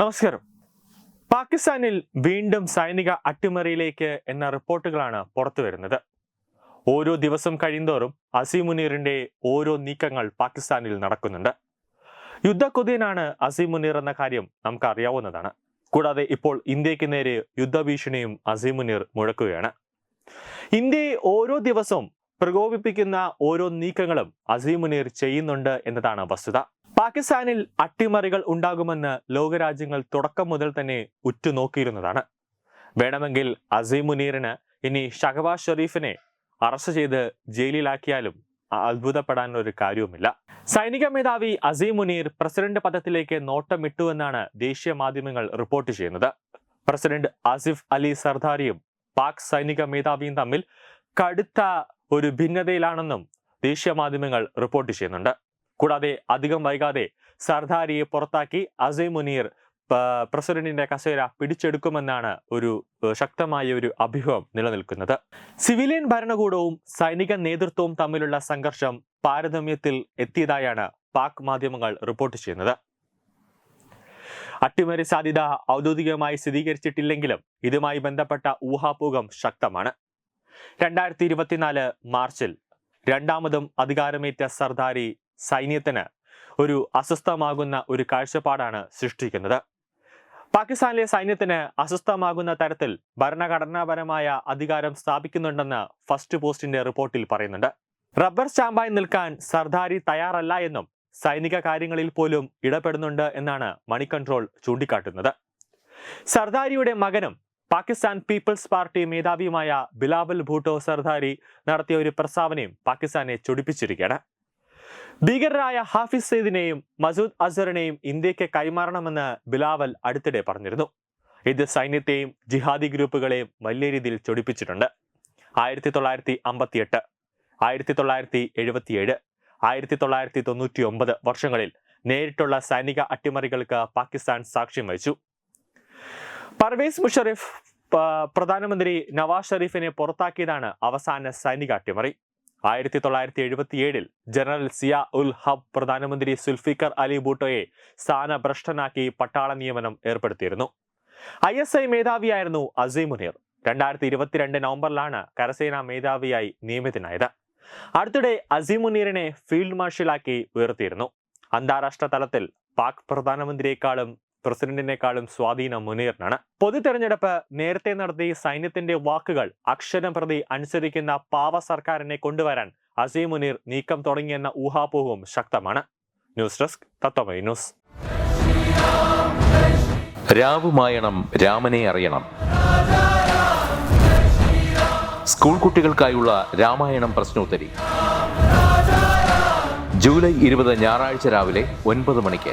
നമസ്കാരം. പാകിസ്ഥാനിൽ വീണ്ടും സൈനിക അട്ടിമറിയിലേക്ക് എന്ന റിപ്പോർട്ടുകളാണ് പുറത്തു വരുന്നത്. ഓരോ ദിവസം കഴിയുന്തോറും അസീമുനീറിന്റെ ഓരോ നീക്കങ്ങൾ പാകിസ്ഥാനിൽ നടക്കുന്നുണ്ട്. യുദ്ധക്കൊതിയനാണ് അസീമുനീർ എന്ന കാര്യം നമുക്ക് അറിയാവുന്നതാണ് കൂടാതെ ഇപ്പോൾ ഇന്ത്യയ്ക്ക് നേരെ യുദ്ധഭീഷണിയും അസിമുനീർ മുഴക്കുകയാണ്. ഇന്ത്യയെ ഓരോ ദിവസവും പ്രകോപിപ്പിക്കുന്ന ഓരോ നീക്കങ്ങളും അസീമുനീർ ചെയ്യുന്നുണ്ട് എന്നതാണ് വസ്തുത. പാകിസ്ഥാനിൽ അട്ടിമറികൾ ഉണ്ടാകുമെന്ന് ലോകരാജ്യങ്ങൾ തുടക്കം മുതൽ തന്നെ ഉറ്റുനോക്കിയിരുന്നതാണ്. വേണമെങ്കിൽ അസീം മുനീറിന് ഇനി ഷഹബാസ് ഷെറീഫിനെ അറസ്റ്റ് ചെയ്ത് ജയിലിലാക്കിയാലും അത്ഭുതപ്പെടാൻ ഒരു കാര്യവുമില്ല. സൈനിക മേധാവി അസീം മുനീർ പ്രസിഡന്റ് പദത്തിലേക്ക് നോട്ടമിട്ടുവെന്നാണ് ദേശീയ മാധ്യമങ്ങൾ റിപ്പോർട്ട് ചെയ്യുന്നത്. പ്രസിഡന്റ് ആസിഫ് അലി സർദാരിയും പാക് സൈനിക മേധാവിയും തമ്മിൽ കടുത്ത ഒരു ഭിന്നതയിലാണെന്നും ദേശീയ മാധ്യമങ്ങൾ റിപ്പോർട്ട് ചെയ്യുന്നുണ്ട്. കൂടാതെ അധികം വൈകാതെ സർദാരിയെ പുറത്താക്കി അസൈ മുനീർ പ്രസിഡന്റിന്റെ കസേര പിടിച്ചെടുക്കുമെന്നാണ് ഒരു ശക്തമായ ഒരു അഭ്യൂഹം നിലനിൽക്കുന്നത്. സിവിലിയൻ ഭരണകൂടവും സൈനിക നേതൃത്വവും തമ്മിലുള്ള സംഘർഷം പാരതമ്യത്തിൽ എത്തിയതായാണ് പാക് മാധ്യമങ്ങൾ റിപ്പോർട്ട് ചെയ്യുന്നത്. അട്ടിമറി സാധ്യത ഔദ്യോഗികമായി സ്ഥിരീകരിച്ചിട്ടില്ലെങ്കിലും ഇതുമായി ബന്ധപ്പെട്ട ഊഹാപോഹം ശക്തമാണ്. രണ്ടായിരത്തി ഇരുപത്തിനാല് മാർച്ചിൽ രണ്ടാമതും അധികാരമേറ്റ സർദാരി സൈന്യത്തിന് ഒരു അസ്വസ്ഥമാകുന്ന ഒരു കാഴ്ചപ്പാടാണ് സൃഷ്ടിക്കുന്നത്. പാകിസ്ഥാനിലെ സൈന്യത്തിന് അസ്വസ്ഥമാകുന്ന തരത്തിൽ ഭരണഘടനാപരമായ അധികാരം സ്ഥാപിക്കുന്നുണ്ടെന്ന് ഫസ്റ്റ് പോസ്റ്റിന്റെ റിപ്പോർട്ടിൽ പറയുന്നുണ്ട്. റബ്ബർ സ്റ്റാമ്പായി നിൽക്കാൻ സർദാരി തയ്യാറല്ല എന്നും സൈനിക കാര്യങ്ങളിൽ പോലും ഇടപെടുന്നുണ്ട് എന്നാണ് മണി കൺട്രോൾ ചൂണ്ടിക്കാട്ടുന്നത്. സർദാരിയുടെ മകനും പാകിസ്ഥാൻ പീപ്പിൾസ് പാർട്ടി മേധാവിയുമായ ബിലാവൽ ഭൂട്ടോ സർദാരി നടത്തിയ ഒരു പ്രസ്താവനയും പാകിസ്ഥാനെ ചൊടിപ്പിച്ചിരിക്കുകയാണ്. ഭീകരരായ ഹാഫിസ് സെയ്ദിനെയും മസൂദ് അസറിനെയും ഇന്ത്യയ്ക്ക് കൈമാറണമെന്ന് ബിലാവൽ അടുത്തിടെ പറഞ്ഞിരുന്നു. ഇത് സൈന്യത്തെയും ജിഹാദി ഗ്രൂപ്പുകളെയും വലിയ രീതിയിൽ ചൊടിപ്പിച്ചിട്ടുണ്ട്. ആയിരത്തി തൊള്ളായിരത്തി അമ്പത്തിയെട്ട് ആയിരത്തി തൊള്ളായിരത്തി എഴുപത്തിയേഴ് ആയിരത്തി തൊള്ളായിരത്തി തൊണ്ണൂറ്റി ഒമ്പത് വർഷങ്ങളിൽ നേരിട്ടുള്ള സൈനിക അട്ടിമറികൾക്ക് പാകിസ്ഥാൻ സാക്ഷ്യം വഹിച്ചു. പർവേസ് മുഷറിഫ് പ്രധാനമന്ത്രി നവാസ് ഷെരീഫിനെ പുറത്താക്കിയതാണ് അവസാന സൈനിക അട്ടിമറി. ആയിരത്തി തൊള്ളായിരത്തി എഴുപത്തിയേഴിൽ ജനറൽ സിയ ഉൽ ഹബ് പ്രധാനമന്ത്രി സുൽഫിക്കർ അലി ബൂട്ടോയെ സ്ഥാനഭ്രഷ്ടനാക്കി പട്ടാള നിയമനം ഏർപ്പെടുത്തിയിരുന്നു. ഐ എസ് ഐ മേധാവിയായിരുന്നു അസീം മുനീർ. രണ്ടായിരത്തി ഇരുപത്തിരണ്ട് നവംബറിലാണ് കരസേനാ മേധാവിയായി നിയമിതനായത്. അടുത്തിടെ അസീം മുനീറിനെ ഫീൽഡ് മാർഷലാക്കി ഉയർത്തിയിരുന്നു. അന്താരാഷ്ട്ര തലത്തിൽ പാക് പ്രധാനമന്ത്രിയെക്കാളും പ്രസിഡന്റിനേക്കാളും സ്വാധീനം മുനീറിനാണ്. പൊതു തെരഞ്ഞെടുപ്പ് നേരത്തെ നടത്തി സൈന്യത്തിന്റെ വാക്കുകൾ അക്ഷരം പ്രതി അനുസരിക്കുന്ന പാവ സർക്കാരിനെ കൊണ്ടുവരാൻ അസീം മുനീർ നീക്കം തുടങ്ങിയെന്ന ഊഹാപോഹവും ശക്തമാണ്. News desk Tatwamayi news. രാവുമായണം രാമനെ അറിയണം. സ്കൂൾ കുട്ടികൾക്കായുള്ള രാമായണം പ്രശ്നോത്തരി. ജൂലൈ ഇരുപത് ഞായറാഴ്ച രാവിലെ ഒൻപത് മണിക്ക്.